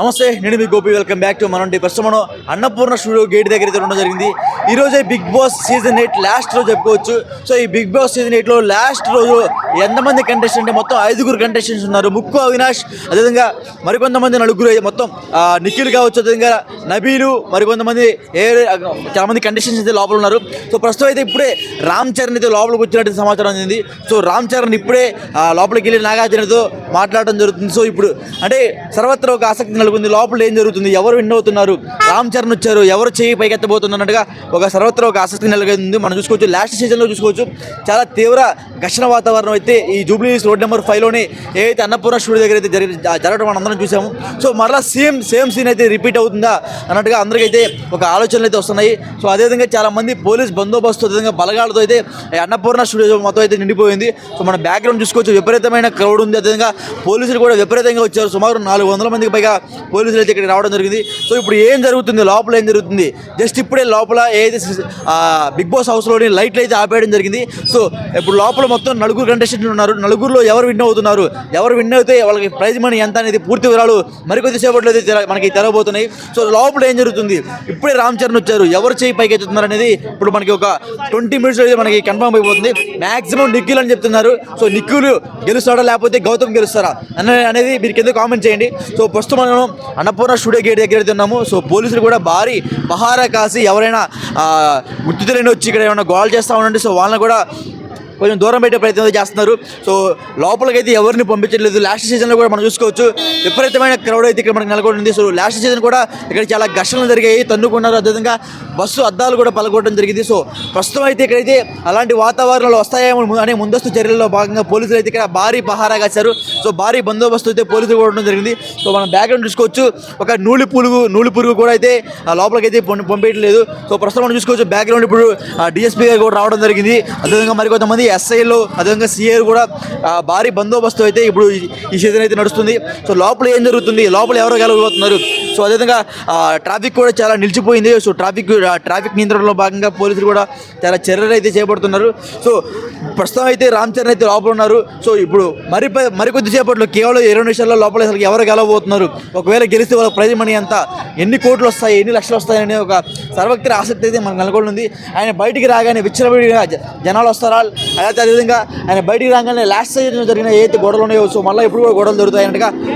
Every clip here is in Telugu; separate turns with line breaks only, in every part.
నమస్తే నేను మీ గోపి. వెల్కమ్ బ్యాక్ టు మనం ప్రస్తుతం మనం అన్నపూర్ణ స్టూడియో గేట్ దగ్గర అయితే ఉండడం జరిగింది. ఈ రోజే Big Boss season eight last రోజు చెప్పుకోవచ్చు. సో ఈ బిగ్ బాస్ సీజన్ ఎయిట్లో లాస్ట్ రోజు ఎంతమంది కంటెస్టెంట్ మొత్తం ఐదుగురు కంటెస్టెంట్స్ ఉన్నారు. ముక్కు అవినాష్ అదేవిధంగా మరికొంతమంది నలుగురు అయితే మొత్తం నిఖిల్ కావచ్చు అదేవిధంగా నబీలు మరికొంతమంది ఏ చాలా మంది కంటెస్టెంట్స్ అయితే లోపల ఉన్నారు. సో ప్రస్తుతం అయితే ఇప్పుడే రామ్ చరణ్ అయితే లోపలికి వచ్చినట్టు సమాచారం అందింది. సో రామ్ చరణ్ ఇప్పుడే లోపలికి వెళ్ళి నాగార్జునతో మాట్లాడడం జరుగుతుంది. సో ఇప్పుడు అంటే సర్వత్రా ఒక ఆసక్తి నెలకొంది లోపల ఏం జరుగుతుంది? ఎవరు విన్ అవుతున్నారు? రామ్ చరణ్ వచ్చారు. ఎవరు చేయి పైకెత్తబోతున్నారు అన్నట్టుగా ఒక సర్వత్రా ఒక ఆసక్తి నెలకొంది. మనం చూసుకోవచ్చు లాస్ట్ సీజన్లో చూసుకోవచ్చు. చాలా తీవ్ర ఘర్షణ వాతావరణం అయితే ఈ జూబ్లీస్ రోడ్ నెంబర్ ఫైవ్లోని ఏదైతే అన్నపూర్ణ స్టూడియో దగ్గర అయితే జరిగి జరగడం మనం అందరం చూసాము. సో మరలా సేమ్ సేమ్ సీన్ అయితే రిపీట్ అవుతుందా అన్నట్టుగా అందరికైతే ఒక ఆలోచనలు అయితే వస్తున్నాయి. సో అదేవిధంగా చాలామంది పోలీస్ బందోబస్తు అదేవిధంగా బలగాలతో అయితే అన్నపూర్ణ స్టూడియో మొత్తం అయితే నిండిపోయింది. సో మన బ్యాక్గ్రౌండ్ చూసుకోవచ్చు. విపరీతమైన క్రౌడ్ ఉంది. అదేవిధంగా పోలీసులు కూడా విపరీతంగా వచ్చారు. సుమారు నాలుగు వందల మందికి పైగా పోలీసులు అయితే ఇక్కడ రావడం జరిగింది. సో ఇప్పుడు ఏం జరుగుతుంది? లోపల ఏం జరుగుతుంది? జస్ట్ ఇప్పుడే లోపల ఏదైతే బిగ్ బాస్ హౌస్లోని లైట్లు అయితే ఆపేయడం జరిగింది. సో ఇప్పుడు లోపల మొత్తం నలుగురు కంటెస్టెంట్లు ఉన్నారు. నలుగురులో ఎవరు విన్ అవుతున్నారు? ఎవరు విన్ అయితే వాళ్ళకి ప్రైజ్ మనీ ఎంత అనేది పూర్తి వివరాలు మరికొద్ది సేపట్లో అయితే మనకి తెలవబోతున్నాయి సో లోపల ఏం జరుగుతుంది? ఇప్పుడే రామ్ చరణ్ వచ్చారు. ఎవరు చేయి పైకి ఎత్తుతున్నారు అనేది ఇప్పుడు మనకి ఒక ట్వంటీ మినిట్స్ అయితే మనకి కన్ఫర్మ్ అయిపోతుంది. మాక్సిమం నిఖిల్ అని చెప్తున్నారు. సో నిఖిల్ గెలుస్తాడా? లేకపోతే గౌతమ్ గెలుస్తారా? అనే అనేది మీరు కింద కామెంట్ చేయండి. సో ప్రస్తుతం మనం అన్నపూర్ణ స్టూడియో గేట్ దగ్గర అయితే ఉన్నాము. సో పోలీసులు కూడా భారీ పహారా కాసి ఎవరైనా గుర్తు తెలియని వచ్చి ఇక్కడ ఏమైనా గోల్ చేస్తూ ఉండండి. సో వాళ్ళని కూడా కొంచెం దూరం పెట్టే ప్రయత్నం చేస్తున్నారు. సో లోపలికైతే ఎవరిని పంపించట్లేదు. లాస్ట్ సీజన్లో కూడా మనం చూసుకోవచ్చు. విపరీతమైన క్రౌడ్ అయితే ఇక్కడ మనకి నెలకొని ఉంది సో లాస్ట్ సీజన్ కూడా ఇక్కడ చాలా ఘర్షణలు జరిగాయి. తన్నుకున్నారు. అదేవిధంగా బస్సు అద్దాలు కూడా పలగొట్టడం జరిగింది. సో ప్రస్తుతం అయితే ఇక్కడైతే అలాంటి వాతావరణాలు వస్తాయేమో అనే ముందస్తు చర్యల్లో భాగంగా పోలీసులు అయితే ఇక్కడ భారీ పహారా కాశారు. సో భారీ బందోబస్తు అయితే పోలీసులు కూడా ఉండడం జరిగింది. సో మనం బ్యాక్గ్రౌండ్ చూసుకోవచ్చు. ఒక నూలి పురుగు నూలి పురుగు కూడా అయితే లోపలికైతే లోపలికి పంపించట్లేదు. సో ప్రస్తుతం మనం చూసుకోవచ్చు బ్యాక్గ్రౌండ్ ఇప్పుడు డిఎస్పీ గారు కూడా రావడం జరిగింది. అదేవిధంగా మరికొంతమంది ఎస్ఐలు అదేవిధంగా సిఐ కూడా భారీ బందోబస్తు అయితే ఇప్పుడు ఈ- సీజన్ అయితే నడుస్తుంది. సో లోపల ఏం జరుగుతుంది? లోపల ఎవరు గెలవబోతున్నారు? సో అదేవిధంగా ట్రాఫిక్ కూడా చాలా నిలిచిపోయింది. సో ట్రాఫిక్ ట్రాఫిక్ నియంత్రణలో భాగంగా పోలీసులు కూడా చాలా చర్యలు అయితే చేపడుతున్నారు. సో ప్రస్తుతం అయితే రామ్ చరణ్ అయితే లోపల ఉన్నారు. సో ఇప్పుడు మరి మరికొద్ది సేపట్లో కేవలం ఇరవై నిమిషాల్లో లోపల అసలు ఎవరు గెలవబోతున్నారు? ఒకవేళ గెలిస్తే వాళ్ళ ప్రైజ్ మనీ ఎంత? ఎన్ని కోట్లు వస్తాయి? ఎన్ని లక్షలు వస్తాయి? అనే ఒక సర్వక్తిర ఆసక్తి అయితే మనకు నెలకొని ఉంది ఆయన బయటికి రాగానే విచ్చలవిడిగా జనాలు వస్తారా? అయితే అదేవిధంగా ఆయన బయటికి రాగానే లాస్ట్ సీజన్ జరిగిన ఏదైతే గొడవలు ఉన్నాయో సో మళ్ళీ ఎప్పుడు కూడా గొడవలు దొరుకుతాయి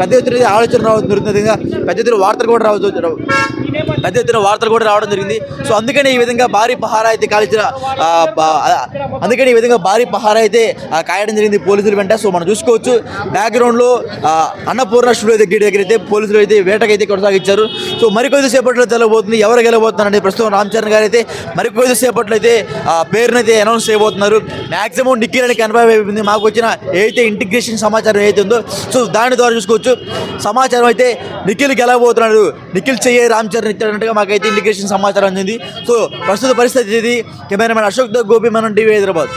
పెద్ద ఎత్తున అయితే ఆలోచన రావడం జరుగుతుంది. అదేవిధంగా పెద్ద ఎత్తున వార్తలు కూడా రావచ్చు పెద్ద ఎత్తున వార్తలు కూడా రావడం జరిగింది. సో అందుకని ఈ విధంగా భారీ పహారా అయితే కాల్చిన అందుకని ఈ విధంగా భారీ పహారా అయితే కాయడం జరిగింది పోలీసులు వెంట. సో మనం చూసుకోవచ్చు బ్యాక్గ్రౌండ్లో అన్నపూర్ణ స్టూడియో దగ్గర దగ్గర అయితే పోలీసులు అయితే వేటకైతే కొనసాగించారు. సో మరికొద్ది సేపట్లో తెలబోతుంది ఎవరు గెలబోతున్నారు అనేది ప్రస్తుతం రామ్ చరణ్ గారు అయితే మరికొద్ది సేపట్లో అయితే పేరునైతే అనౌన్స్ చేయబోతున్నారు. మాక్సిమం నిఖిల్ అని కన్ఫర్మ్ అయిపోయింది మాకు వచ్చిన ఏదైతే ఇంటిగ్రేషన్ సమాచారం ఏదైతే ఉందో సో దాని ద్వారా చూసుకోవచ్చు. సమాచారం అయితే నిఖిల్ గెలవబోతున్నాడు నిఖిల్ చెయ్యే రామ్ చరణ్ ఇచ్చాడంటే మాకైతే ఇంటిగ్రేషన్ సమాచారం అందింది. సో ప్రస్తుత పరిస్థితి ఇది. కెమెరామెన్ అశోక్ ద గోపి మనం టీవీ హైదరాబాద్.